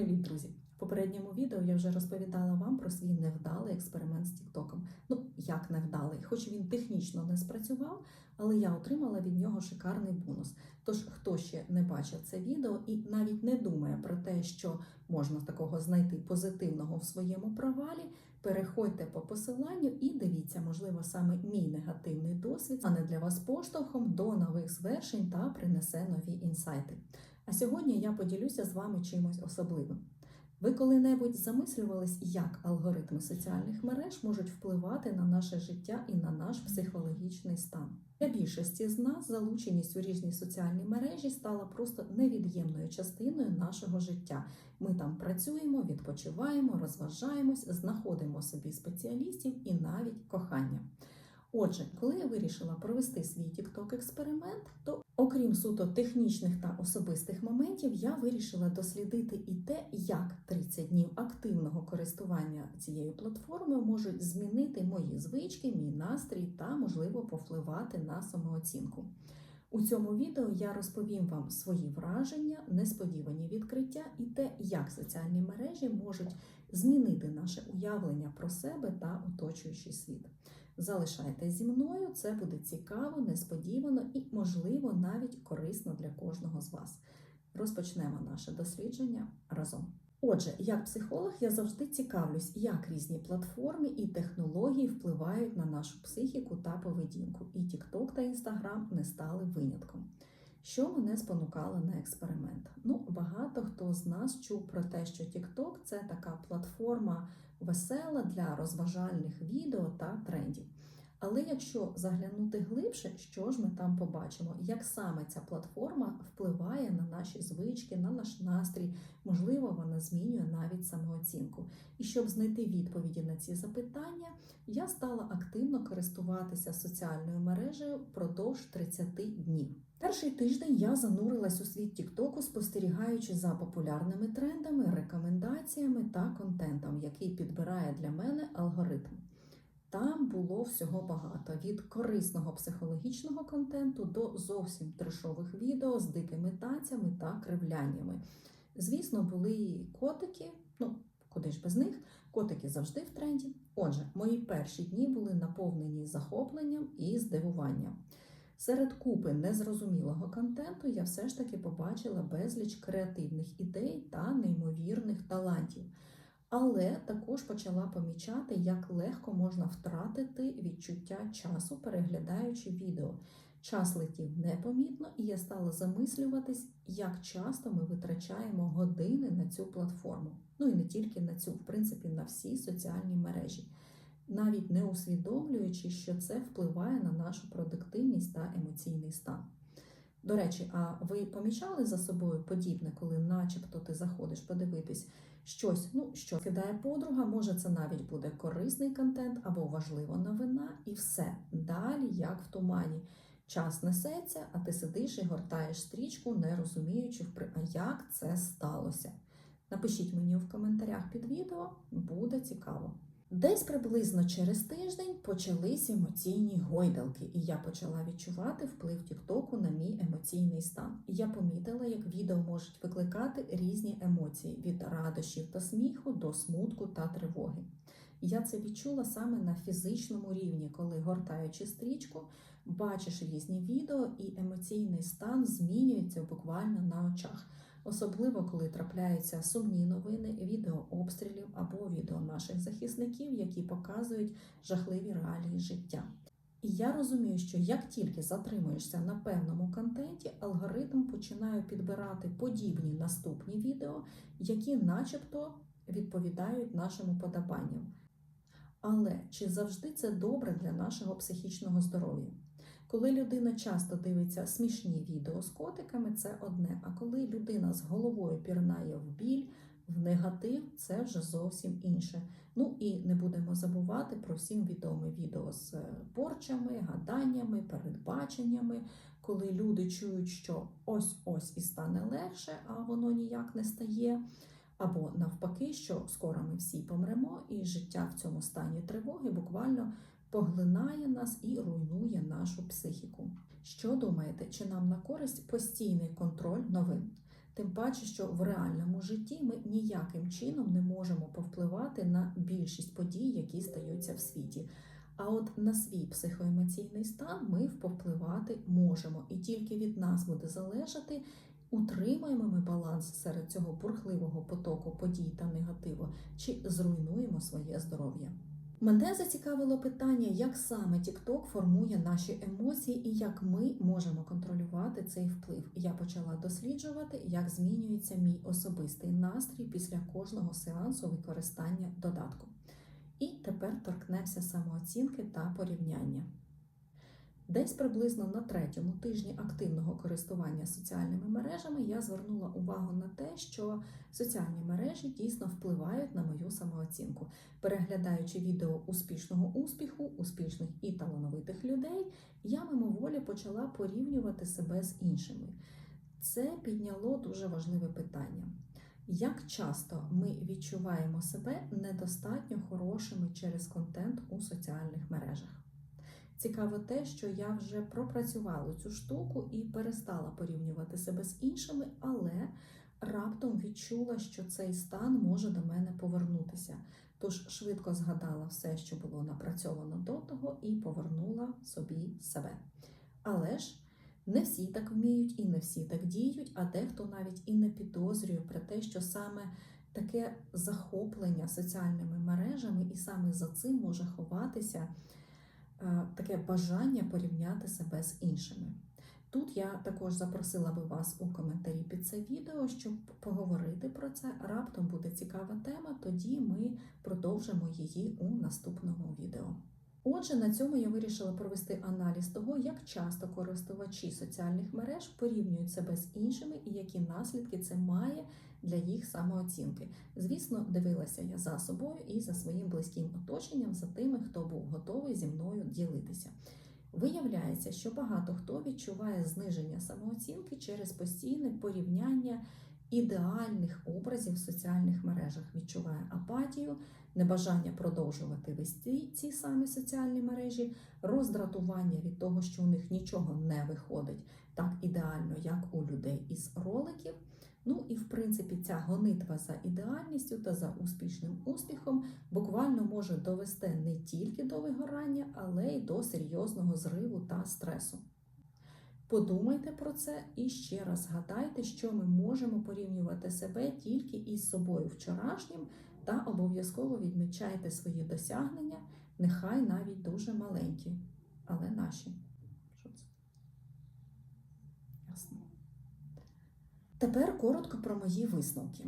Привіт, друзі! В попередньому відео я вже розповідала вам про свій невдалий експеримент з Тіктоком. Ну, як невдалий, хоч він технічно не спрацював, але я отримала від нього шикарний бонус. Тож, хто ще не бачив це відео і навіть не думає про те, що можна такого знайти позитивного в своєму провалі, переходьте по посиланню і дивіться, можливо, саме мій негативний досвід стане для вас поштовхом до нових звершень та принесе нові інсайти. А сьогодні я поділюся з вами чимось особливим. Ви коли-небудь замислювались, як алгоритми соціальних мереж можуть впливати на наше життя і на наш психологічний стан? Для більшості з нас залученість у різні соціальні мережі стала просто невід'ємною частиною нашого життя. Ми там працюємо, відпочиваємо, розважаємось, знаходимо собі спеціалістів і навіть кохання. Отже, коли я вирішила провести свій TikTok експеримент, то окрім суто технічних та особистих моментів, я вирішила дослідити і те, як 30 днів активного користування цією платформою можуть змінити мої звички, мій настрій та, можливо, повпливати на самооцінку. У цьому відео я розповім вам свої враження, несподівані відкриття і те, як соціальні мережі можуть змінити наше уявлення про себе та оточуючий світ. Залишайтесь зі мною, це буде цікаво, несподівано і, можливо, навіть корисно для кожного з вас. Розпочнемо наше дослідження разом. Отже, як психолог, я завжди цікавлюсь, як різні платформи і технології впливають на нашу психіку та поведінку. І TikTok та Instagram не стали винятком. Що мене спонукало на експеримент? Ну, багато хто з нас чув про те, що TikTok – це така платформа весела для розважальних відео та трендів. Але якщо заглянути глибше, що ж ми там побачимо, як саме ця платформа впливає на наші звички, на наш настрій, можливо, вона змінює навіть самооцінку. І щоб знайти відповіді на ці запитання, я стала активно користуватися соціальною мережею впродовж 30 днів. Перший тиждень я занурилась у світ Тіктоку, спостерігаючи за популярними трендами, рекомендаціями та контентом, який підбирає для мене алгоритм. Там було всього багато: від корисного психологічного контенту до зовсім трешових відео з дикими танцями та кривляннями. Звісно, були котики, ну куди ж без них, котики завжди в тренді. Отже, мої перші дні були наповнені захопленням і здивуванням. Серед купи незрозумілого контенту я все ж таки побачила безліч креативних ідей та неймовірних талантів. Але також почала помічати, як легко можна втратити відчуття часу, переглядаючи відео. Час летів непомітно, і я стала замислюватись, як часто ми витрачаємо години на цю платформу. Ну і не тільки на цю, в принципі, на всі соціальні мережі, навіть не усвідомлюючи, що це впливає на нашу продуктивність та емоційний стан. До речі, а ви помічали за собою подібне, коли, начебто, ти заходиш подивитись щось, ну що кидає подруга, може це навіть буде корисний контент або важлива новина, і все далі, як в тумані. Час несеться, а ти сидиш і гортаєш стрічку, не розуміючи, як це сталося. Напишіть мені в коментарях під відео, буде цікаво. Десь приблизно через тиждень почались емоційні гойдалки, і я почала відчувати вплив Тіктоку на мій емоційний стан. Я помітила, як відео можуть викликати різні емоції від радощів та сміху до смутку та тривоги. Я це відчула саме на фізичному рівні, коли гортаючи стрічку, бачиш різні відео, і емоційний стан змінюється буквально на очах особливо коли трапляються сумні новини, відео обстрілів або відео наших захисників, які показують жахливі реалії життя. І я розумію, що як тільки затримуєшся на певному контенті, алгоритм починає підбирати подібні наступні відео, які начебто відповідають нашим уподобанням. Але чи завжди це добре для нашого психічного здоров'я? Коли людина часто дивиться смішні відео з котиками, це одне. А коли людина з головою пірнає в біль, в негатив, це вже зовсім інше. Ну і не будемо забувати про всім відоме відео з е, порчами, гаданнями, передбаченнями, коли люди чують, що ось-ось і стане легше, а воно ніяк не стає. Або навпаки, що скоро ми всі помремо, і життя в цьому стані тривоги буквально поглинає нас і руйнує нашу психіку. Що думаєте, чи нам на користь постійний контроль новин? Тим паче, що в реальному житті ми ніяким чином не можемо повпливати на більшість подій, які стаються в світі. А от на свій психоемоційний стан ми повпливати можемо, і тільки від нас буде залежати, утримуємо ми баланс серед цього бурхливого потоку подій та негативу, чи зруйнуємо своє здоров'я. Мене зацікавило питання, як саме TikTok формує наші емоції і як ми можемо контролювати цей вплив. Я почала досліджувати, як змінюється мій особистий настрій після кожного сеансу використання додатку. І тепер торкнемося самооцінки та порівняння. Десь приблизно на третьому тижні активного користування соціальними мережами я звернула увагу на те, що соціальні мережі дійсно впливають на мою самооцінку. Переглядаючи відео успішного успіху, успішних і талановитих людей, я мимоволі почала порівнювати себе з іншими. Це підняло дуже важливе питання. Як часто ми відчуваємо себе недостатньо хорошими через контент у соціальних мережах? Цікаво те, що я вже пропрацювала цю штуку і перестала порівнювати себе з іншими, але раптом відчула, що цей стан може до мене повернутися. Тож швидко згадала все, що було напрацьовано до того, і повернула собі себе. Але ж не всі так вміють і не всі так діють, а дехто навіть і не підозрює про те, що саме таке захоплення соціальними мережами, і саме за цим може ховатися таке бажання порівняти себе з іншими. Тут я також запросила би вас у коментарі під це відео, щоб поговорити про це. Раптом буде цікава тема, тоді ми продовжимо її у наступному відео. Отже, на цьому я вирішила провести аналіз того, як часто користувачі соціальних мереж порівнюють себе з іншими і які наслідки це має для їх самооцінки. Звісно, дивилася я за собою і за своїм близьким оточенням, за тими, хто був готовий зі мною ділитися. Виявляється, що багато хто відчуває зниження самооцінки через постійне порівняння ідеальних образів в соціальних мережах, відчуває апатію, небажання продовжувати вести ці самі соціальні мережі, роздратування від того, що у них нічого не виходить так ідеально, як у людей із роликів. Ну і в принципі ця гонитва за ідеальністю та за успішним успіхом буквально може довести не тільки до вигорання, але й до серйозного зриву та стресу. Подумайте про це і ще раз згадайте, що ми можемо порівнювати себе тільки із собою вчорашнім, та обов'язково відмічайте свої досягнення, нехай навіть дуже маленькі, але наші. Що це? Ясно. Тепер коротко про мої висновки.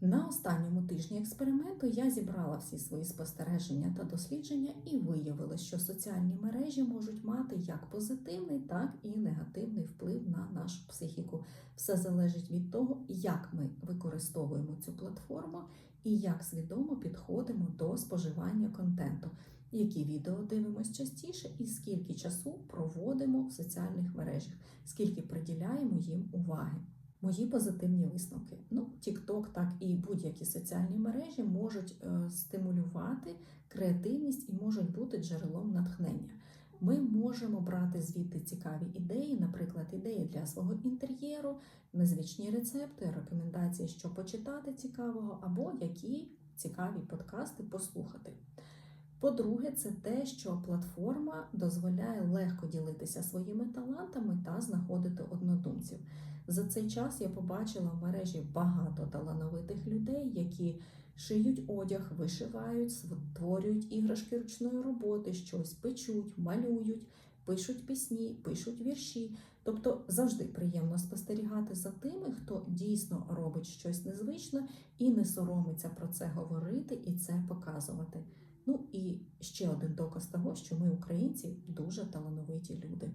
На останньому тижні експерименту я зібрала всі свої спостереження та дослідження і виявила, що соціальні мережі можуть мати як позитивний, так і негативний вплив на нашу психіку. Все залежить від того, як ми використовуємо цю платформу і як свідомо підходимо до споживання контенту, які відео дивимося частіше, і скільки часу проводимо в соціальних мережах, скільки приділяємо їм уваги. Мої позитивні висновки. Ну, TikTok, так і будь-які соціальні мережі можуть е, стимулювати креативність і можуть бути джерелом натхнення. Ми можемо брати звідти цікаві ідеї, наприклад, ідеї для свого інтер'єру, незвичні рецепти, рекомендації, що почитати цікавого, або які цікаві подкасти послухати. По-друге, це те, що платформа дозволяє легко ділитися своїми талантами та знаходити однодумців. За цей час я побачила в мережі багато талановитих людей, які шиють одяг, вишивають, створюють іграшки ручної роботи, щось печуть, малюють, пишуть пісні, пишуть вірші. Тобто завжди приємно спостерігати за тими, хто дійсно робить щось незвичне і не соромиться про це говорити і це показувати. Ну і ще один доказ того, що ми, українці, дуже талановиті люди.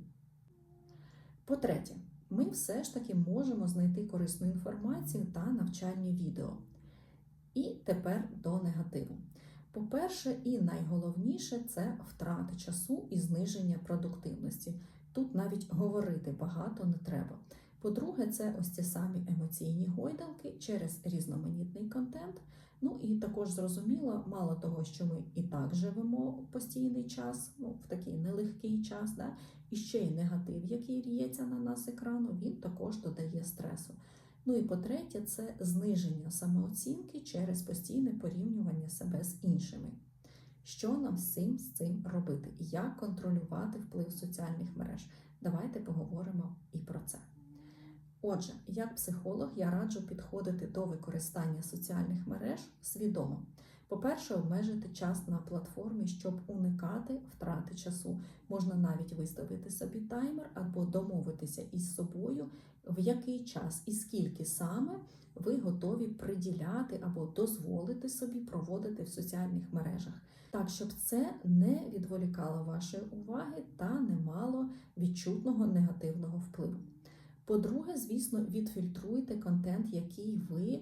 По-третє, ми все ж таки можемо знайти корисну інформацію та навчальні відео. І тепер до негативу. По-перше, і найголовніше це втрата часу і зниження продуктивності. Тут навіть говорити багато не треба. По-друге, це ось ці самі емоційні гойдалки через різноманітний контент. Ну і також зрозуміло, мало того, що ми і так живемо постійний час, ну в такий нелегкий час, да, і ще й негатив, який ріється на нас екрану, він також додає стресу. Ну і по-третє, це зниження самооцінки через постійне порівнювання себе з іншими. Що нам цим, з цим робити? Як контролювати вплив соціальних мереж? Давайте поговоримо і про це. Отже, як психолог, я раджу підходити до використання соціальних мереж свідомо. По-перше, обмежити час на платформі, щоб уникати втрати часу. Можна навіть виставити собі таймер або домовитися із собою, в який час і скільки саме ви готові приділяти або дозволити собі проводити в соціальних мережах, так щоб це не відволікало вашої уваги та не мало відчутного негативного впливу. По-друге, звісно, відфільтруйте контент, який ви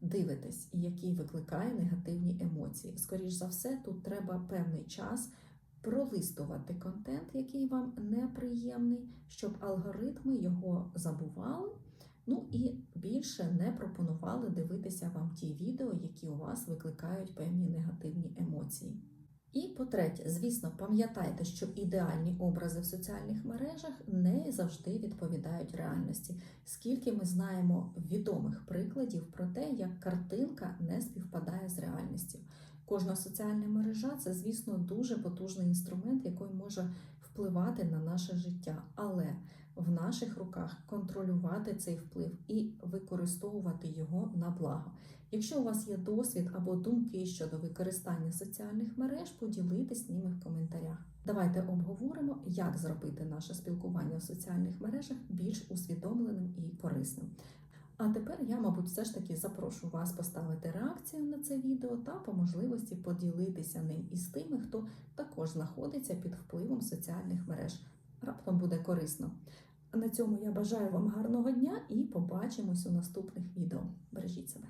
дивитесь і який викликає негативні емоції. Скоріш за все, тут треба певний час пролистувати контент, який вам неприємний, щоб алгоритми його забували. Ну і більше не пропонували дивитися вам ті відео, які у вас викликають певні негативні емоції. І по-третє, звісно, пам'ятайте, що ідеальні образи в соціальних мережах не завжди відповідають реальності. Скільки ми знаємо відомих прикладів про те, як картинка не співпадає з реальністю. Кожна соціальна мережа це, звісно, дуже потужний інструмент, який може впливати на наше життя, але в наших руках контролювати цей вплив і використовувати його на благо. Якщо у вас є досвід або думки щодо використання соціальних мереж, поділитесь ними в коментарях. Давайте обговоримо, як зробити наше спілкування в соціальних мережах більш усвідомленим і корисним. А тепер я, мабуть, все ж таки запрошу вас поставити реакцію на це відео та по можливості поділитися ним із тими, хто також знаходиться під впливом соціальних мереж. Раптом буде корисно. На цьому я бажаю вам гарного дня і побачимось у наступних відео. Бережіть себе.